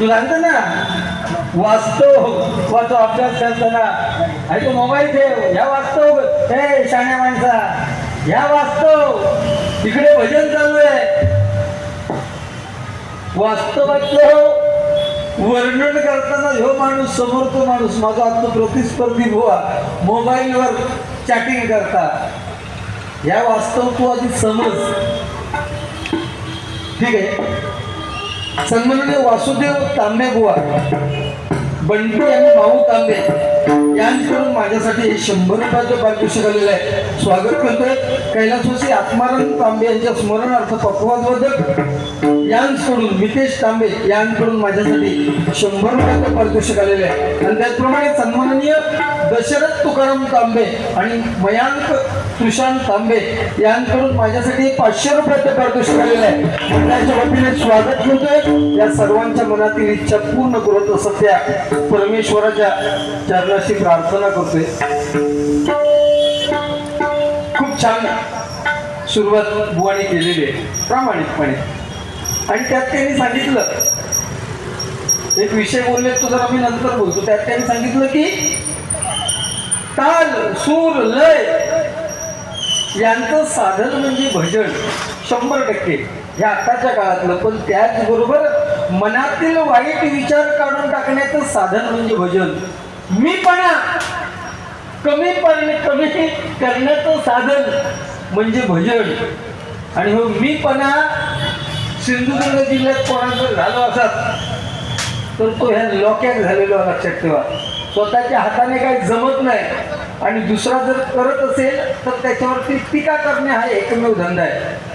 तू सांगतो ना? वाचतो. वाचो अभ्यास करताना आणि तो मोबाईल ठेव. ह्या वाचतो. हे शाण्या माणसा. ह्या वाचतो. तिकडे भजन चालू आहे. वास्तवातलं वर्णन करताना ह्यो माणूस समोरचा माणूस माझा आत्म प्रतिस्पर्धी बुवा. मोबाईलवर चॅटिंग करता. ह्या वास्तव तू आधी समज. ठीक आहे? सन्माननीय वासुदेव तांबे गुवा बंटी आणि भाऊ तांबे यांच्याकडून माझ्यासाठी शंभर रुपयाचं पारितोषिक आलेलं आहे. स्वागत करतोय. कैलासवासी आत्माराम तांबे यांच्या स्मरणार्थ पक्वादवादक यांकडून मितेश तांबे यांकडून माझ्यासाठी शंभर रुपयाचं पारितोषिक आलेलं आहे. आणि त्याचप्रमाणे सन्माननीय दशरथ तुकाराम तांबे आणि मयांक सुशांत तांबे यांकडून माझ्यासाठी पाचशे रुपयाचं पारितोषिक आलेलं आहे मंडळाच्या वतीने स्वागत करतोय. या सर्वांच्या मनातील इच्छा पूर्ण करत असत त्या परमेश्वराच्या चरणाशी प्रार्थना करतोय. खूप छान सुरुवात बुवाने केलेली आहे. प्रामाणिकपणे. आणि त्यात त्यांनी सांगितलं एक विषय बोलले तो जरा मी नंतर बोलतो. त्यात त्यांनी सांगितलं की ताल सूर लय यांचं साधन म्हणजे भजन शंभर टक्के. हे आत्ताच्या काळातलं पण त्याचबरोबर मनातील वाईट विचार काढून टाकण्याचं साधन म्हणजे भजन. मीपणा. कमी पडणे कमी करण्याचं साधन म्हणजे भजन. आणि हो मीपणा सिंधुदुर्ग जिल्ह्यात कोणाचं झालो असत तर तो ह्या लॉक्यात झालेलो लक्षात ठेवा. स्वतःच्या हाताने काही जमत नाही. आणि दुसरा जर करत असेल तर त्याच्यावरती टीका करणे हा एकमेव धंदा आहे.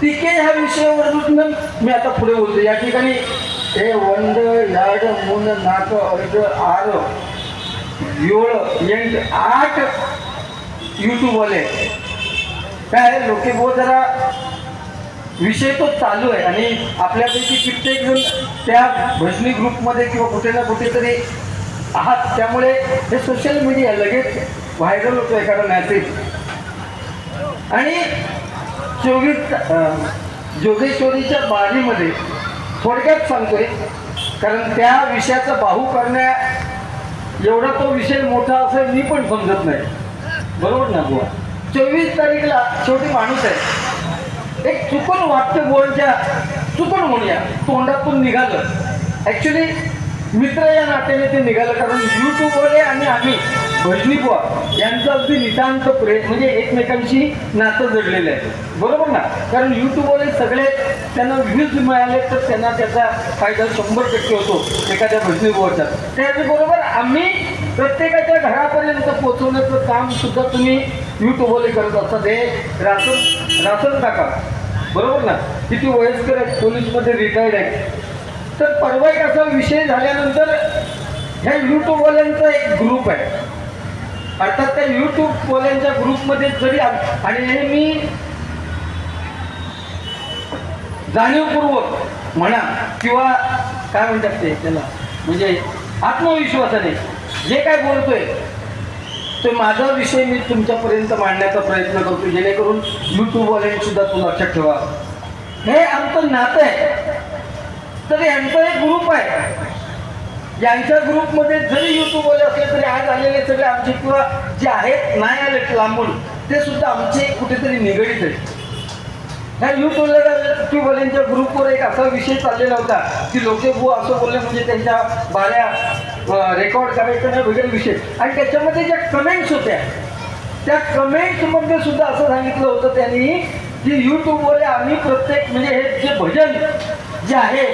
टीके ह्या विषयावरून मी आता पुढे बोलतो. या ठिकाणी हे वंड याड मुन नाक अर्ध आर योळ एंट आठ यूट्यूबवाले. काय लोके बो जरा विषय तो चालू आहे. आणि आपल्यापैकी कित्येक जण त्या भजनी ग्रुपमध्ये किंवा कुठे ना कुठेतरी आहात. त्यामुळे हे सोशल मीडिया लगेच व्हायरल होतो एखादा मॅसेज आणि चोवीस जोगेश्वरीच्या बारीमध्ये थोडक्यात सांगतोय कारण त्या विषयाचा बाहू करण्या एवढा तो विषय मोठा असं मी पण समजत नाही. बरोबर ना बुवा? चोवीस तारीखला शेवटी माणूस आहे. एक चुकून वाक्य बोलच्या चुकून म्हणूया तोंडातून निघालं. ॲक्च्युली मित्र या नात्याने ते निघालं कारण युट्यूबवाले आणि आम्ही भजनी बुवा यांचं अगदी नितांत प्रेम म्हणजे एकमेकांशी नातं जडलेलं आहे. बरोबर ना? कारण यूट्यूबवाले सगळे त्यांना व्ह्यूज मिळाले तर त्यांना त्याचा फायदा शंभर टक्के होतो एखाद्या भजनी बुवाचा. त्याचबरोबर आम्ही प्रत्येकाच्या घरापर्यंत पोहोचवण्याचं काम सुद्धा तुम्ही यूट्यूबवाले करत असतात हे रासन रासन टाका. बरोबर ना? किती वयस्कर आहेत पोलीसमध्ये रिटायर्ड आहेत. तर परवा एक असा विषय झाल्यानंतर ह्या यूट्यूबवाल्यांचा एक ग्रुप आहे. अर्थात त्या यूट्यूबवाल्यांच्या ग्रुपमध्ये जरी आणि हे मी जाणीवपूर्वक म्हणा किंवा काय म्हणतात ते त्याला? म्हणजे आत्मविश्वासाने जे काय बोलतोय ते माझा विषय मी तुमच्यापर्यंत मांडण्याचा प्रयत्न करतो. जेणेकरून यूट्यूबवाल्यांनी सुद्धा तू लक्षात ठेवा. हे आमचं नातं आहे. तर यांचा एक ग्रुप आहे. यांच्या ग्रुपमध्ये जरी यूट्यूबवाले असले तरी आज आलेले सगळे आमचे किंवा जे आहेत नाही आले लांबून ते सुद्धा आमचे कुठेतरी निगडीत आहेत. ह्या यूट्यूबवाल्यांच्या ग्रुपवर एक असा विषय चाललेला होता की लोक भू असं बोलले म्हणजे त्यांच्या बाऱ्या रेकॉर्ड करायचं नाही वगैरे विषय. आणि त्याच्यामध्ये ज्या कमेंट्स होत्या त्या कमेंट्समध्ये सुद्धा असं सांगितलं होतं त्यांनी की यूट्यूबवाले आम्ही प्रत्येक म्हणजे हे जे भजन जे आहे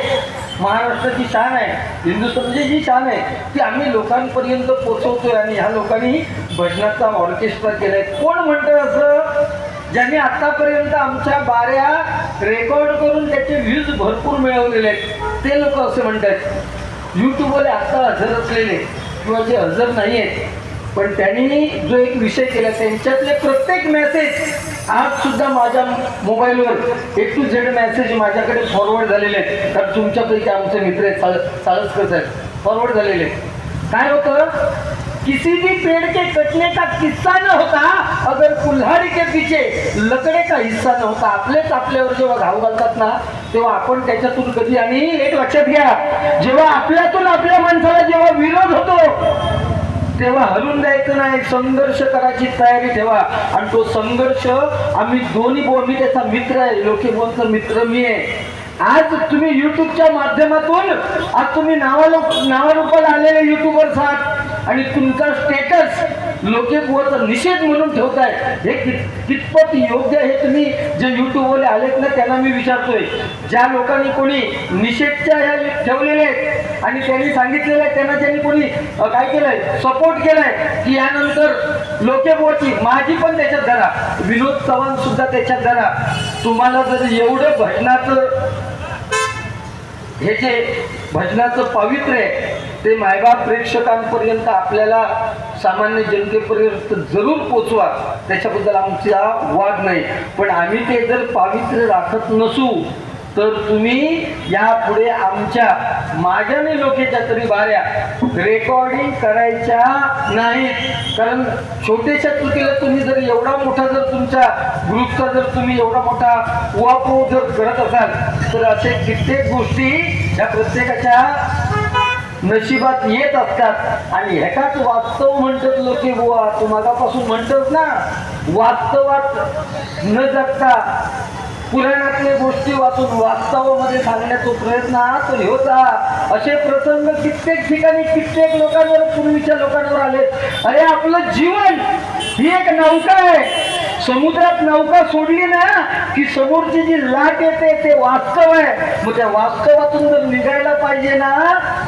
महाराष्ट्राची शान आहे हिंदुस्थानची जी शान आहे ती आम्ही लोकांपर्यंत पोचवतोय आणि ह्या लोकांनी भजनाचा ऑर्केस्ट्रा केलाय. कोण म्हणतं असं? ज्यांनी आतापर्यंत आमच्या बाऱ्या रेकॉर्ड करून त्याचे व्ह्यूज भरपूर मिळवलेले आहेत ते लोक असे म्हणतात. यूट्यूबवाले आत्ता हजर असलेले किंवा जे हजर नाही आहेत पण त्यांनी जो एक विषय केला त्यांच्यातले प्रत्येक मेसेज आज सुद्धा माझ्या मोबाईलवर एक टू झेड मेसेज माझ्याकडे फॉरवर्ड झालेले आहेत. कारण तुमच्यापैकी आमचे मित्र आहेत साळ साळसकर साहेब. फॉरवर्ड झालेले काय होतं? किसी भी पेड़ के कटने का किस्सा न होता अगर कुल्हाडी के पीछे लकडे का हिस्सा नव्हता आपलेच आपल्यावर जेव्हा घाव घालतात ना तेव्हा आपण त्याच्यातून कधी आणि एक लक्षात घ्या जेव्हा आपल्यातून आपल्या माणसाला जेव्हा विरोध होतो तेव्हा हलून जायचं नाही. संघर्ष करायची तयारी ठेवा. आणि तो संघर्ष आम्ही दोन्ही बोल मी त्याचा मित्र आहे. लोके बोलचा मित्र मी आहे. आज तुम्ही युट्यूबच्या माध्यमातून आज तुम्ही नावाला नावारूपाला आलेले युट्यूबर्स आहात. आणि तुमचा स्टेटस लोके बुवाचा निषेध म्हणून ठेवताय. हे कित- कितपत योग्य हे तुम्ही जे युट्यूबवाले आलेत ना त्यांना मी विचारतोय. ज्या लोकांनी कोणी निषेधच्या ह्या ठेवलेले आहेत आणि त्यांनी सांगितलेलं आहे त्यांना त्यांनी कोणी काय केलंय? सपोर्ट केलाय. की यानंतर लोकेबुवाची माझी पण त्याच्यात धरा. विनोद चव्हाण सुद्धा त्याच्यात धरा. तुम्हाला जर एवढं भजनाचं हे जे भजनाचं पावित्र्य आहे ते मायबाप प्रेक्षकांपर्यंत आपल्याला सामान्य जनतेपर्यंत जरूर पोचवा. त्याच्याबद्दल आमचा वाद नाही. पण आम्ही ते जर पावित्र्य राखत नसू तर तुम्ही यापुढे आमच्या माझ्याने लोकेच्या तरी बाऱ्या रेकॉर्डिंग करायच्या नाहीत. कारण छोट्याशा चुकीला तुम्ही जर एवढा मोठा जर तुमच्या ग्रुपचा जर तुम्ही एवढा मोठा उहापोह जर करत असाल तर असे कित्येक गोष्टी या प्रत्येकाच्या नशिबात येत असतात. आणि ह्याकाच वास्तव म्हणतात लोके बुवा. तू मागापासून म्हणतोस ना वास्तवात न जगता पुराणातल्या गोष्टी वाचून वास्तवामध्ये सांगण्याचा प्रयत्न हा तर होता. असे प्रसंग कित्येक ठिकाणी कित्येक लोकांवर पूर्वीच्या लोकांवर आले. अरे आपलं जीवन ही एक नौका आहे. समुद्रात नौका सोडली ना की समोरची जी लाट येते ते वास्तव आहे. मग त्या वास्तवातून जर निघायला पाहिजे ना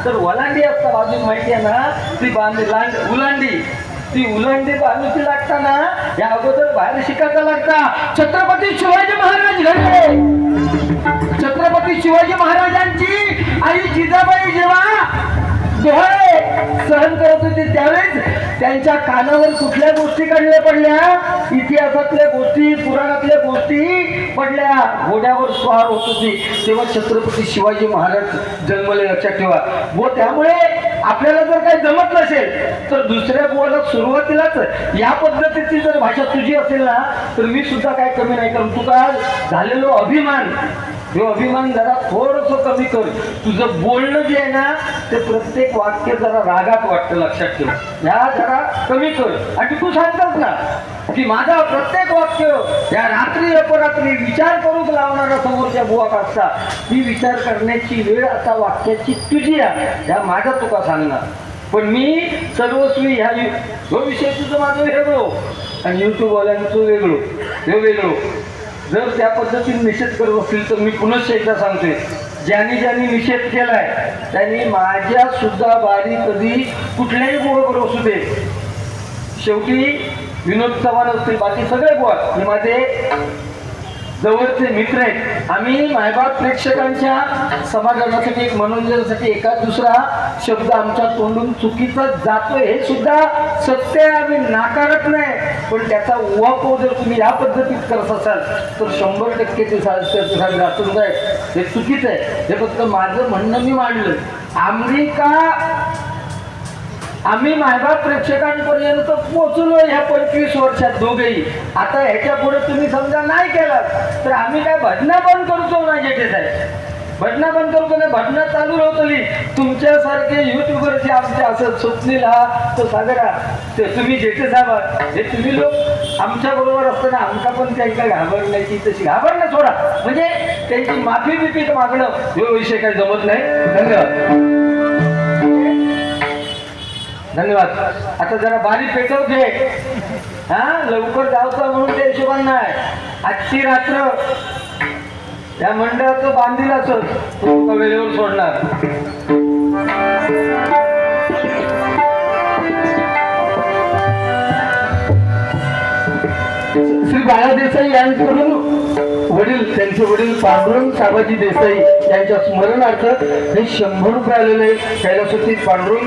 तर वलांडी असतात अजून माहिती आहे ना ती बांध लांड उलांडी. ती उलांडी बांधूची लागताना या अगोदर बाहेर शिकायचा लागता. छत्रपती शिवाजी महाराज घडले छत्रपती शिवाजी महाराजांची आई जिजाबाई जेव्हा सोहळे सहन करत होते त्यावेळेस. त्यांच्या कानावर कुठल्या गोष्टी काढल्या पडल्या? इतिहासातल्या गोष्टी पुराणातल्या गोष्टी पडल्या. घोड्यावर स्वार होत होती. तेव्हा छत्रपती शिवाजी महाराज जन्मले लक्षात ठेवा. व त्यामुळे आपल्याला जर काही जमत नसेल तर दुसऱ्या बुवाला सुरुवातीलाच या पद्धतीची जर भाषा तुझी असेल ना तर मी सुद्धा काय कमी नाही कारण तुझा झालेलो अभिमान हे अभिमान जरा थोडस कमी कर. तुझं बोलणं जे आहे ना ते प्रत्येक वाक्य जरा रागात वाटतं लक्षात ठेव. ह्या जरा कमी कर. आणि तू सांगतास ना की माझा प्रत्येक वाक्य या रात्री अपरात्री विचार करून लावणारा समोरच्या बुवा असता ती विचार करण्याची वेळ आता वाक्याची तुझी आहे. ह्या माझ्या तुका सांगणार. पण मी सर्वस्वी ह्या जो विषय तुझं माझं वेगळो. आणि युट्यूबवाल्यांचं वेगळो. हे वेगळो. जर त्या पद्धतीने निषेध करत असतील तर मी पुनश्च एकदा सांगते ज्यांनी ज्यांनी निषेध केलाय त्यांनी माझ्या सुद्धा बारी कधी कुठल्याही गोळावर असू दे. शेवटी विनोद चव्हाण असतील बाकी सगळे गोळ माझे जवळचे मित्र आहेत. आम्ही मायबाप प्रेक्षकांच्या समाधानासाठी एक मनोरंजनासाठी एका दुसरा शब्द आमच्या तोंडून चुकीचा जातोय हे सुद्धा सत्य आम्ही नाकारत नाही. पण त्याचा उहापोह जर तुम्ही या पद्धतीत करत असाल तर शंभर टक्के ते घातून आहे. हे चुकीचं आहे. हे फक्त माझं म्हणणं मी मांडलं. अमेरिका आम्ही मायबाप प्रेक्षकांपर्यंत पोचलो ह्या पंचवीस वर्षात दोघेही. आता ह्याच्या पुढे तुम्ही समजा नाही केलं तर आम्ही काय भजना बंद करतो ना जेठे साहेब भटना बंद करतो ना? भटना चालू राहतली तुमच्यासारखे युट्यूबर जे आमचे असं स्वप्नील हा तो सागरा ते तुम्ही जेठे साहेब हे तुम्ही लोक आमच्या बरोबर असताना आमका पण त्यांना घाबरण्याची तशी घाबरणं सोडा. म्हणजे त्यांची माफी बिफी मागणं हे विषय काही जमत नाही. धन्यवाद. धन्यवाद. आता जरा बारी पेटव घे हा लवकर जावचा म्हणून त्या हिशोबाने नाही. आजची रात्र या मंडळाचं बांधील असत तो वेळेवर सोडणार. श्री बाळा देसाई यांच्याकडून वडील त्यांचे वडील पांडुरंग साबाजी देसाई यांच्या स्मरणार्थ हे शंभर रुपये आलेले कैलासोती पांडुरंग